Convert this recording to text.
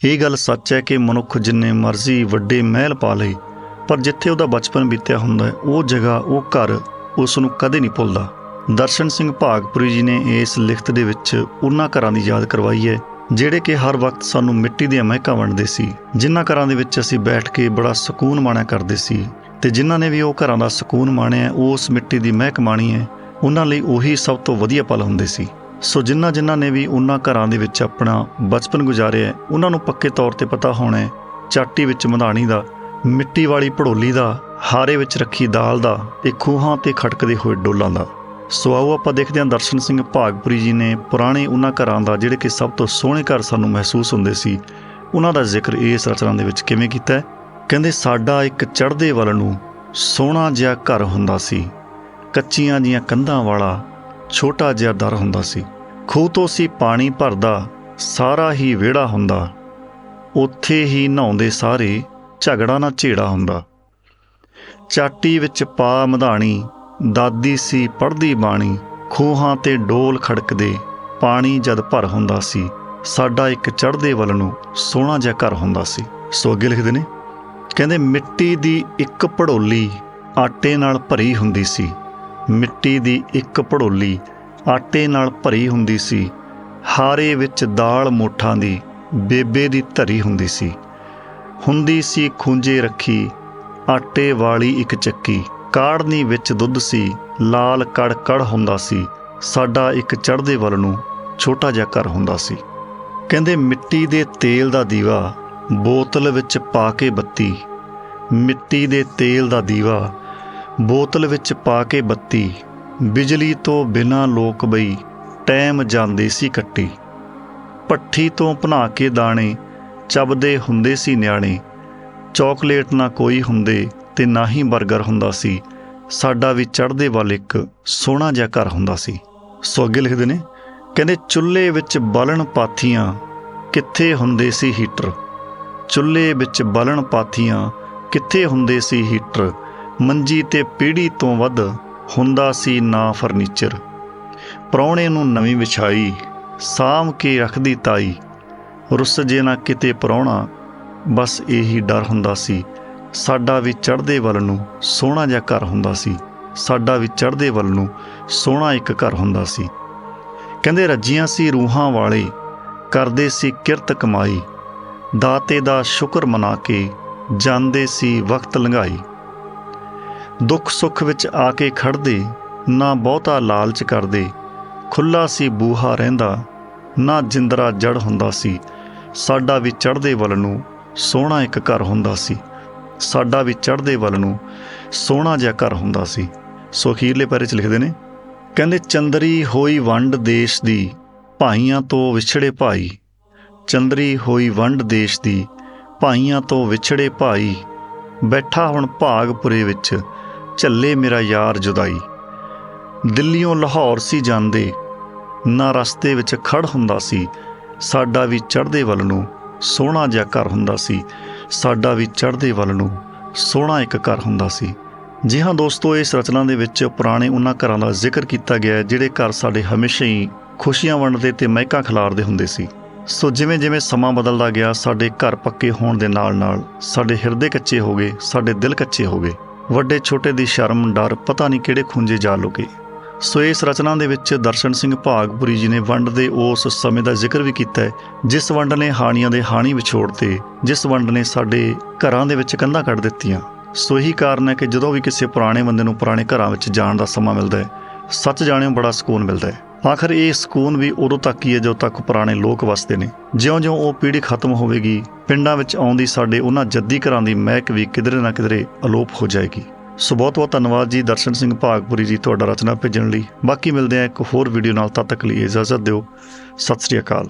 ਇਹ ਗੱਲ ਸੱਚ ਹੈ ਕਿ ਮਨੁੱਖ ਜਿੰਨੇ ਮਰਜ਼ੀ ਵੱਡੇ ਮਹਿਲ ਪਾ ਲਏ, ਪਰ ਜਿੱਥੇ ਉਹਦਾ ਬਚਪਨ ਬੀਤਿਆ ਹੁੰਦਾ ਹੈ, ਉਹ ਜਗ੍ਹਾ, ਉਹ ਘਰ ਉਸ ਨੂੰ ਕਦੇ ਨਹੀਂ ਭੁੱਲਦਾ। ਦਰਸ਼ਨ ਸਿੰਘ ਭਾਗਪੁਰੀ ਜੀ ਨੇ ਇਸ ਲਿਖਤ ਦੇ ਵਿੱਚ ਉਹਨਾਂ ਘਰਾਂ ਦੀ ਯਾਦ ਕਰਵਾਈ ਹੈ, ਜਿਹੜੇ ਕਿ ਹਰ ਵਕਤ ਸਾਨੂੰ ਮਿੱਟੀ ਦੀਆਂ ਮਹਿਕਾਂ ਵੰਡਦੇ ਸੀ। ਜਿਨ੍ਹਾਂ ਘਰਾਂ ਦੇ ਵਿੱਚ ਅਸੀਂ ਬੈਠ ਕੇ ਬੜਾ ਸਕੂਨ ਮਾਣਿਆ ਕਰਦੇ ਸੀ, ਤੇ ਜਿਨ੍ਹਾਂ ਨੇ ਵੀ ਉਹ ਘਰਾਂ ਦਾ ਸਕੂਨ ਮਾਣਿਆ, ਉਸ ਮਿੱਟੀ ਦੀ ਮਹਿਕ ਮਾਣੀ ਹੈ, ਉਹਨਾਂ ਲਈ ਉਹੀ ਸਭ ਤੋਂ ਵਧੀਆ ਪਲ ਹੁੰਦੇ ਸੀ। ਸੋ ਜਿਨ੍ਹਾਂ ਜਿਨ੍ਹਾਂ ਨੇ ਵੀ ਉਹਨਾਂ ਘਰਾਂ ਦੇ ਵਿੱਚ ਆਪਣਾ ਬਚਪਨ ਗੁਜ਼ਾਰਿਆ ਉਹਨਾਂ ਨੂੰ ਪੱਕੇ ਤੌਰ ਤੇ ਪਤਾ ਹੋਣਾ ਹੈ, ਚਾਟੀ ਵਿੱਚ ਮਧਾਣੀ ਦਾ, ਮਿੱਟੀ ਵਾਲੀ ਭੜੋਲੀ ਦਾ, ਹਾਰੇ ਵਿੱਚ ਰੱਖੀ ਦਾਲ ਦਾ, ਤੇ ਖੂਹਾਂ ਤੇ ਖਟਕਦੇ ਹੋਏ ਡੋਲਾਂ ਦਾ। ਸੋ ਆਓ ਆਪਾਂ ਦੇਖਦੇ ਹਾਂ ਦਰਸ਼ਨ ਸਿੰਘ ਭਾਗਪੁਰੀ ਜੀ ਨੇ ਪੁਰਾਣੇ ਉਹਨਾਂ ਘਰਾਂ ਦਾ, ਜਿਹੜੇ ਕਿ ਸਭ ਤੋਂ ਸੋਹਣੇ ਘਰ ਸਾਨੂੰ ਮਹਿਸੂਸ ਹੁੰਦੇ ਸੀ, ਉਹਨਾਂ ਦਾ ਜ਼ਿਕਰ ਇਸ ਰਚਨਾ ਦੇ ਵਿੱਚ ਕਿਵੇਂ ਕੀਤਾ ਹੈ? ਕਹਿੰਦੇ, ਸਾਡਾ ਇੱਕ ਚੜ੍ਹਦੇ ਵੱਲ ਨੂੰ ਸੋਹਣਾ ਜਿਹਾ ਘਰ ਹੁੰਦਾ ਸੀ, ਕੱਚੀਆਂ ਜੀਆਂ ਕੰਧਾਂ ਵਾਲਾ ਛੋਟਾ ਜਿਹਾ ਦਰ ਹੁੰਦਾ ਸੀ। ਖੂਹ ਤੋਂ ਸੀ ਪਾਣੀ ਭਰਦਾ, ਸਾਰਾ ਹੀ ਵਿਹੜਾ ਹੁੰਦਾ। ਉੱਥੇ ਹੀ ਨਹਾਉਂਦੇ ਸਾਰੇ ਝਗੜਾ ਨਾ ਝੇੜਾ ਹੁੰਦਾ। ਚਾਟੀ ਵਿੱਚ ਪਾ ਮਧਾਣੀ, ਦਾਦੀ ਸੀ ਪੜਦੀ ਬਾਣੀ, ਖੂਹਾਂ ਤੇ ਡੋਲ ਖੜਕਦੇ, ਪਾਣੀ ਜਦ ਭਰ ਹੁੰਦਾ ਸੀ, ਸਾਡਾ ਇੱਕ ਚੜ੍ਹਦੇ ਵੱਲ ਨੂੰ ਸੋਹਣਾ ਜਿਹਾ ਘਰ ਹੁੰਦਾ ਸੀ। ਸੋ ਅੱਗੇ ਲਿਖਦੇ ਨੇ, ਕਹਿੰਦੇ ਮਿੱਟੀ ਦੀ ਇੱਕ ਪੜੋਲੀ ਆਟੇ ਨਾਲ ਭਰੀ ਹੁੰਦੀ ਸੀ। ਮਿੱਟੀ ਦੀ ਇੱਕ ਭੜੋਲੀ ਆਟੇ ਨਾਲ ਭਰੀ ਹੁੰਦੀ ਸੀ। ਹਾਰੇ ਵਿੱਚ ਦਾਲ ਮੋਠਾਂ ਦੀ, ਬੇਬੇ ਦੀ ਧਰੀ ਹੁੰਦੀ ਸੀ। ਹੁੰਦੀ ਸੀ ਖੂੰਜੇ ਰੱਖੀ, ਆਟੇ ਵਾਲੀ ਇੱਕ ਚੱਕੀ। ਕਾੜਨੀ ਵਿੱਚ ਦੁੱਧ ਸੀ, ਲਾਲ ਕੜ ਕੜ ਹੁੰਦਾ ਸੀ। ਸਾਡਾ ਇੱਕ ਚੜ੍ਹਦੇ ਵੱਲ ਨੂੰ ਛੋਟਾ ਜਿਹਾ ਘਰ ਹੁੰਦਾ ਸੀ। ਕਹਿੰਦੇ ਮਿੱਟੀ ਦੇ ਤੇਲ ਦਾ ਦੀਵਾ ਬੋਤਲ ਵਿੱਚ ਪਾ ਕੇ ਬੱਤੀ। ਮਿੱਟੀ ਦੇ ਤੇਲ ਦਾ ਦੀਵਾ ਬੋਤਲ ਵਿੱਚ ਪਾ ਕੇ ਬੱਤੀ। ਬਿਜਲੀ ਤੋਂ ਬਿਨਾਂ ਲੋਕ ਬਈ, ਟਾਈਮ ਜਾਂਦੇ ਸੀ ਕੱਟੀ। ਪੱਠੀ ਤੋਂ ਭਨਾ ਕੇ ਦਾਣੇ ਚਬਦੇ ਹੁੰਦੇ ਸੀ ਨਿਆਣੇ। ਚਾਕਲੇਟ ਨਾ ਕੋਈ ਹੁੰਦੇ ਤੇ ਨਾ ਹੀ 버ਗਰ ਹੁੰਦਾ ਸੀ। ਸਾਡਾ ਵੀ ਚੜ੍ਹਦੇ ਵੱਲ ਇੱਕ ਸੋਹਣਾ ਜਿਹਾ ਘਰ ਹੁੰਦਾ ਸੀ। ਸੋ ਅੱਗੇ ਲਿਖਦੇ ਨੇ, ਕਹਿੰਦੇ ਚੁੱਲ੍ਹੇ ਵਿੱਚ ਬਲਣ ਪਾਥੀਆਂ ਕਿੱਥੇ ਹੁੰਦੇ ਸੀ ਹੀਟਰ? ਚੁੱਲ੍ਹੇ ਵਿੱਚ ਬਲਣ ਪਾਥੀਆਂ ਕਿੱਥੇ ਹੁੰਦੇ ਸੀ ਹੀਟਰ? ਮੰਜੀ ਤੇ ਪੀੜੀ ਤੋਂ ਵੱਧ ਹੁੰਦਾ ਸੀ ਨਾ ਫਰਨੀਚਰ। ਪ੍ਰਾਹੁਣੇ ਨੂੰ ਨਵੀਂ ਵਿਛਾਈ, ਸਾਂਭ ਕੇ ਰੱਖਦੀ ਤਾਈ। ਰੁੱਸ ਜੇ ਨਾ ਕਿਤੇ ਪ੍ਰਾਹੁਣਾ, ਬਸ ਇਹੀ ਡਰ ਹੁੰਦਾ ਸੀ। ਸਾਡਾ ਵੀ ਚੜ੍ਹਦੇ ਵੱਲ ਨੂੰ ਸੋਹਣਾ ਜਿਹਾ ਘਰ ਹੁੰਦਾ ਸੀ। ਸਾਡਾ ਵੀ ਚੜ੍ਹਦੇ ਵੱਲ ਨੂੰ ਸੋਹਣਾ ਇੱਕ ਘਰ ਹੁੰਦਾ ਸੀ। ਕਹਿੰਦੇ ਰੱਜੀਆਂ ਸੀ ਰੂਹਾਂ ਵਾਲੇ, ਕਰਦੇ ਸੀ ਕਿਰਤ ਕਮਾਈ। ਦਾਤੇ ਦਾ ਸ਼ੁਕਰ ਮਨਾ ਕੇ ਜਾਂਦੇ ਸੀ ਵਕਤ ਲੰਘਾਈ। ਦੁੱਖ ਸੁੱਖ ਵਿੱਚ ਆ ਕੇ ਖੜਦੇ, ਨਾ ਬਹੁਤਾ ਲਾਲਚ ਕਰਦੇ। ਖੁੱਲਾ ਸੀ ਬੂਹਾ ਰਹਿੰਦਾ, ਨਾ ਜਿੰਦਰਾ ਜੜ ਹੁੰਦਾ ਸੀ। ਸਾਡਾ ਵੀ ਚੜ੍ਹਦੇ ਵੱਲ ਨੂੰ ਸੋਹਣਾ ਇੱਕ ਘਰ ਹੁੰਦਾ ਸੀ। ਸਾਡਾ ਵੀ ਚੜ੍ਹਦੇ ਵੱਲ ਨੂੰ ਸੋਹਣਾ ਜਿਹਾ ਘਰ ਹੁੰਦਾ ਸੀ। ਸੋ ਅਖੀਰਲੇ ਪੈਰੇ ਚ ਲਿਖਦੇ ਨੇ, ਕਹਿੰਦੇ, ਚੰਦਰੀ ਹੋਈ ਵੰਡ ਦੇਸ਼ ਦੀ, ਭਾਈਆਂ ਤੋਂ ਵਿਛੜੇ ਭਾਈ। ਚੰਦਰੀ ਹੋਈ ਵੰਡ ਦੇਸ਼ ਦੀ, ਭਾਈਆਂ ਤੋਂ ਵਿਛੜੇ ਭਾਈ। ਬੈਠਾ ਹੁਣ ਭਾਗਪੁਰੇ ਵਿੱਚ ਝੱਲੇ ਮੇਰਾ ਯਾਰ ਜੁਦਾਈ। ਦਿੱਲੀੋਂ ਲਾਹੌਰ ਸੀ ਜਾਂਦੇ, ਨਾ ਰਸਤੇ ਵਿੱਚ ਖੜ ਹੁੰਦਾ ਸੀ। ਸਾਡਾ ਵੀ ਚੜ੍ਹਦੇ ਵੱਲ ਨੂੰ ਸੋਹਣਾ ਜਿਹਾ ਘਰ ਹੁੰਦਾ ਸੀ। ਸਾਡਾ ਵੀ ਚੜ੍ਹਦੇ ਵੱਲ ਨੂੰ ਸੋਹਣਾ ਇੱਕ ਘਰ ਹੁੰਦਾ ਸੀ। ਜੀ ਹਾਂ ਦੋਸਤੋ, ਇਸ ਰਚਨਾ ਦੇ ਵਿੱਚ ਪੁਰਾਣੇ ਉਹਨਾਂ ਘਰਾਂ ਦਾ ਜ਼ਿਕਰ ਕੀਤਾ ਗਿਆ ਹੈ, ਜਿਹੜੇ ਘਰ ਸਾਡੇ ਹਮੇਸ਼ਾ ਹੀ ਖੁਸ਼ੀਆਂ ਵੰਡਦੇ ਤੇ ਮਹਿਕਾਂ ਖਿਲਾਰਦੇ ਹੁੰਦੇ ਸੀ। ਸੋ ਜਿਵੇਂ ਜਿਵੇਂ ਸਮਾਂ ਬਦਲਦਾ ਗਿਆ, ਸਾਡੇ ਘਰ ਪੱਕੇ ਹੋਣ ਦੇ ਨਾਲ-ਨਾਲ ਸਾਡੇ ਹਿਰਦੇ ਕੱਚੇ ਹੋ ਗਏ, ਸਾਡੇ ਦਿਲ ਕੱਚੇ ਹੋ ਗਏ। ਵੱਡੇ ਛੋਟੇ ਦੀ ਸ਼ਰਮ, ਡਰ, ਪਤਾ ਨਹੀਂ ਕਿਹੜੇ ਖੁੰਝੇ ਜਾ ਲੁਕੇ। ਸੋ ਇਸ ਰਚਨਾ ਦੇ ਵਿੱਚ ਦਰਸ਼ਨ ਸਿੰਘ ਭਾਗਪੁਰੀ ਜੀ ਨੇ ਵੰਡ ਦੇ ਉਸ ਸਮੇਂ ਦਾ ਜ਼ਿਕਰ ਵੀ ਕੀਤਾ ਹੈ, ਜਿਸ ਵੰਡ ਨੇ ਹਾਣੀਆਂ ਦੇ ਹਾਣੀ ਵਿਛੋੜਤੇ, ਜਿਸ ਵੰਡ ਨੇ ਸਾਡੇ ਘਰਾਂ ਦੇ ਵਿੱਚ ਕੰਧਾਂ ਕੱਢ ਦਿੱਤੀਆਂ। ਸੋ ਇਹੀ ਕਾਰਨ ਹੈ ਕਿ ਜਦੋਂ ਵੀ ਕਿਸੇ ਪੁਰਾਣੇ ਬੰਦੇ ਨੂੰ ਪੁਰਾਣੇ ਘਰਾਂ ਵਿੱਚ ਜਾਣ ਦਾ ਸਮਾਂ ਮਿਲਦਾ ਹੈ, ਸੱਚ ਜਾਣਿਓ ਬੜਾ ਸਕੂਨ ਮਿਲਦਾ ਹੈ। ਆਖਰ ਇਹ ਸਕੂਨ ਵੀ ਉਦੋਂ ਤੱਕ ਹੀ ਹੈ ਜਦੋਂ ਤੱਕ ਪੁਰਾਣੇ ਲੋਕ ਵਸਦੇ ਨੇ। ਜਿਉਂ-ਜਿਉਂ ਉਹ ਪੀੜ੍ਹੀ ਖਤਮ ਹੋਵੇਗੀ, ਪਿੰਡਾਂ ਵਿੱਚ ਆਉਂਦੀ ਸਾਡੇ ਉਹਨਾਂ ਜੱਦੀ ਘਰਾਂ ਦੀ ਮਹਿਕ ਵੀ ਕਿਧਰੇ ਨਾ ਕਿਧਰੇ ਅਲੋਪ ਹੋ ਜਾਏਗੀ। ਸੋ ਬਹੁਤ ਬਹੁਤ ਧੰਨਵਾਦ ਜੀ ਦਰਸ਼ਨ ਸਿੰਘ ਭਾਗਪੁਰੀ ਜੀ ਤੁਹਾਡਾ ਰਚਨਾ ਭੇਜਣ ਲਈ। ਬਾਕੀ ਮਿਲਦੇ ਆ ਇੱਕ ਹੋਰ ਵੀਡੀਓ ਨਾਲ, ਤਦ ਤੱਕ ਲਈ ਇਜਾਜ਼ਤ ਦਿਓ। ਸਤਿ ਸ੍ਰੀ ਅਕਾਲ।